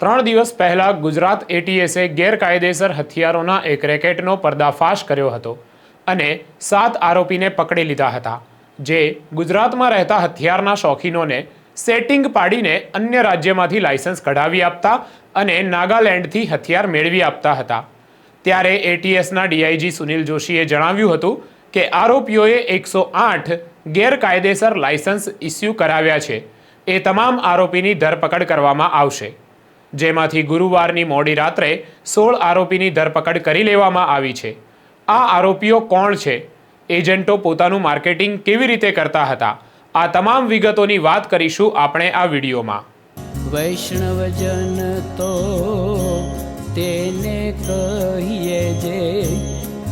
ત્રણ દિવસ પહેલાં ગુજરાત એટીએસે ગેરકાયદેસર હથિયારોના એક રેકેટનો પર્દાફાશ કર્યો હતો અને સાત આરોપીને પકડી લીધા હતા, જે ગુજરાતમાં રહેતા હથિયારના શોખીનોને સેટિંગ પાડીને અન્ય રાજ્યમાંથી લાયસન્સ કઢાવી આપતા અને નાગાલેન્ડથી હથિયાર મેળવી આપતા હતા. ત્યારે એટીએસના ડીઆઈજી સુનિલ જોશીએ જણાવ્યું હતું કે આરોપીઓએ એકસો આઠ ગેરકાયદેસર લાયસન્સ ઇસ્યુ કરાવ્યા છે. એ તમામ આરોપીની ધરપકડ કરવામાં આવશે. જેમાંથી ગુરુવારની મોડી રાત્રે સોળ આરોપીની ધરપકડ કરી લેવામાં આવી છે. આ આરોપીઓ કોણ છે? એજન્ટો પોતાનું માર્કેટિંગ કેવી રીતે કરતા હતા? આ તમામ વિગતોની વાત કરીશું આપણે આ વિડીયોમાં. વૈષ્ણવજન તો તેને કહીએ જે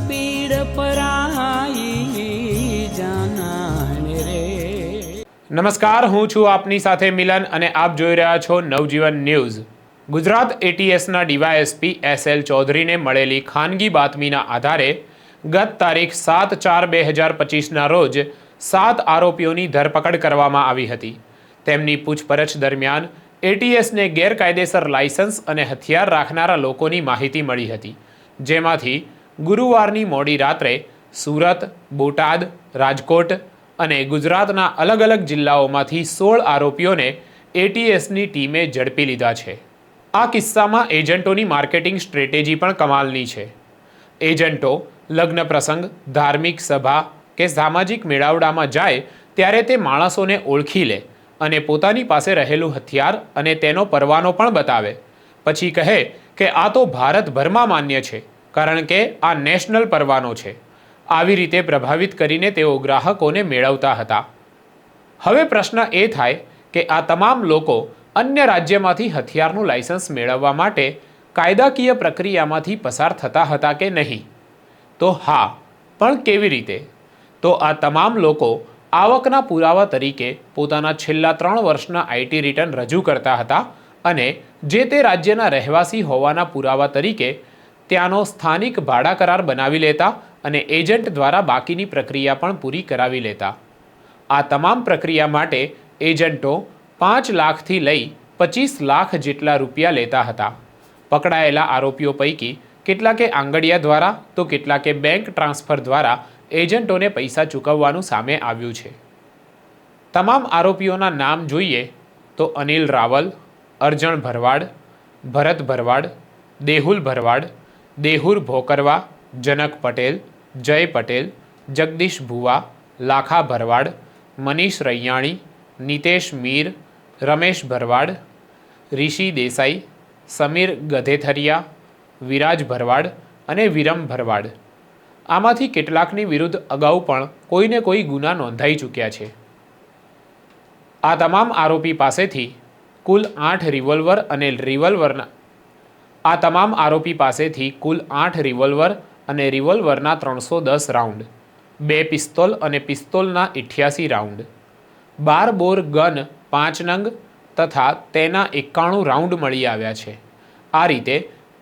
પીડ પરાઈ જાનાને રે. નમસ્કાર હું છું આપની સાથે મિલન અને આપ જોઈ રહ્યા છો નવજીવન ન્યૂઝ. ગુજરાત એટીએસના ડીવાયએસપી એસ એલ ચૌધરીને મળેલી ખાનગી બાતમીના આધારે ગત તારીખ સાત ચાર બે હજાર પચીસના રોજ સાત આરોપીઓની ધરપકડ કરવામાં આવી હતી. તેમની પૂછપરછ દરમિયાન એટીએસને ગેરકાયદેસર લાયસન્સ અને હથિયાર રાખનારા લોકોની માહિતી મળી હતી. જેમાંથી ગુરુવારની મોડી રાત્રે સુરત, બોટાદ, રાજકોટ અને ગુજરાતના અલગ અલગ જિલ્લાઓમાંથી સોળ આરોપીઓને એટીએસની ટીમે ઝડપી લીધા છે. આ કિસ્સામાં એજન્ટોની માર્કેટિંગ સ્ટ્રેટેજી પણ કમાલની છે. એજન્ટો, લગ્ન પ્રસંગ, ધાર્મિક સભા કે સામાજિક મેળાવડામાં જાય ત્યારે તે માણસોને ઓળખી લે અને પોતાની પાસે રહેલું હથિયાર અને તેનો પરવાનો પણ બતાવે. પછી કહે કે આ તો ભારતભરમાં માન્ય છે, કારણ કે આ નેશનલ પરવાનો છે. આવી રીતે પ્રભાવિત કરીને તેઓ ગ્રાહકોને મેળવતા હતા. હવે પ્રશ્ન એ થાય કે આ તમામ લોકો અન્ય રાજ્યમાંથી હથિયારનું લાયસન્સ મેળવવા માટે કાયદાકીય પ્રક્રિયામાંથી પસાર થતા હતા કે નહીં? તો હા, પણ કેવી રીતે? તો આ તમામ લોકો આવકના પુરાવા તરીકે પોતાના છેલ્લા ત્રણ વર્ષના આઈટી રિટર્ન રજૂ કરતા હતા અને જે તે રાજ્યના રહેવાસી હોવાના પુરાવા તરીકે ત્યાંનો સ્થાનિક ભાડા કરાર બનાવી લેતા અને એજન્ટ દ્વારા બાકીની પ્રક્રિયા પણ પૂરી કરાવી લેતા. આ તમામ પ્રક્રિયા માટે એજન્ટો પાંચ લાખથી લઈ પચીસ લાખ જેટલા રૂપિયા લેતા હતા. પકડાયેલા આરોપીઓ પૈકી કેટલાકે આંગડિયા દ્વારા તો કેટલાકે બેંક ટ્રાન્સફર દ્વારા એજન્ટોને પૈસા ચૂકવવાનું સામે આવ્યું છે. તમામ આરોપીઓના નામ જોઈએ તો અનિલ રાવલ, અર્જણ ભરવાડ, ભરત ભરવાડ, દેહુલ ભરવાડ, દેહુર ભોકરવા, જનક પટેલ, જય પટેલ, જગદીશ ભુવા, લાખા ભરવાડ, મનીષ રૈયાણી, નિતેશ મીર રમેશ ભરવાડ રિષિ દેસાઈ, સમીર ગધેથરિયા, વિરાજ ભરવાડ અને વિરમ ભરવાડ. આમાંથી કેટલાકની વિરુદ્ધ અગાઉ પણ કોઈને કોઈ ગુના નોંધાઈ ચૂક્યા છે. આ તમામ આરોપી પાસેથી કુલ આઠ રિવોલ્વર અને રિવોલ્વરના આ તમામ આરોપી પાસેથી કુલ આઠ રિવોલ્વર અને રિવોલ્વરના ત્રણસો દસ રાઉન્ડ, બે પિસ્તોલ અને પિસ્તોલના ઇઠ્યાસી રાઉન્ડ, બાર બોર ગન પાંચ નંગ તથા તેના એકાણું રાઉન્ડ મળી આવ્યા છે. આ રીતે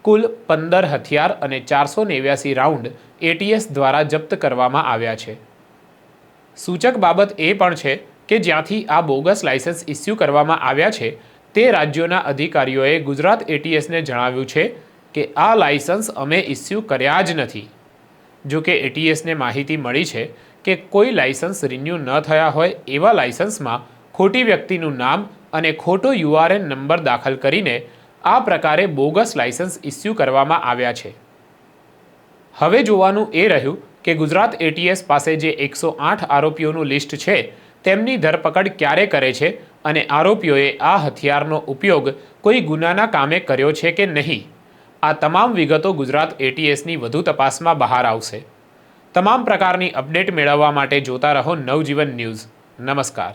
કુલ પંદર હથિયાર અને ચારસો નેવ્યાસી રાઉન્ડ એટીએસ દ્વારા જપ્ત કરવામાં આવ્યા છે. સૂચક બાબત એ પણ છે કે જ્યાંથી આ બોગસ લાયસન્સ ઇસ્યુ કરવામાં આવ્યા છે, તે રાજ્યોના અધિકારીઓએ ગુજરાત એટીએસને જણાવ્યું છે કે આ લાયસન્સ અમે ઇસ્યુ કર્યા જ નથી. જો કે એટીએસને માહિતી મળી છે કે કોઈ લાયસન્સ રિન્યૂ ન થયા હોય એવા લાયસન્સમાં ખોટી વ્યક્તિનું નામ અને ખોટો યુઆરએન નંબર દાખલ કરીને આ પ્રકારે બોગસ લાયસન્સ ઇસ્યુ કરવામાં આવ્યા છે. હવે જોવાનું એ રહ્યું કે ગુજરાત એટીએસ પાસે જે એકસો આઠ આરોપીઓનું લિસ્ટ છે, તેમની ધરપકડ ક્યારે કરે છે અને આરોપીઓએ આ હથિયારનો ઉપયોગ કોઈ ગુનાના કામે કર્યો છે કે નહીં? આ તમામ વિગતો ગુજરાત એટીએસની વધુ તપાસમાં બહાર આવશે. તમામ પ્રકારની અપડેટ મેળવવા માટે જોતા રહો નવજીવન ન્યૂઝ. નમસ્કાર.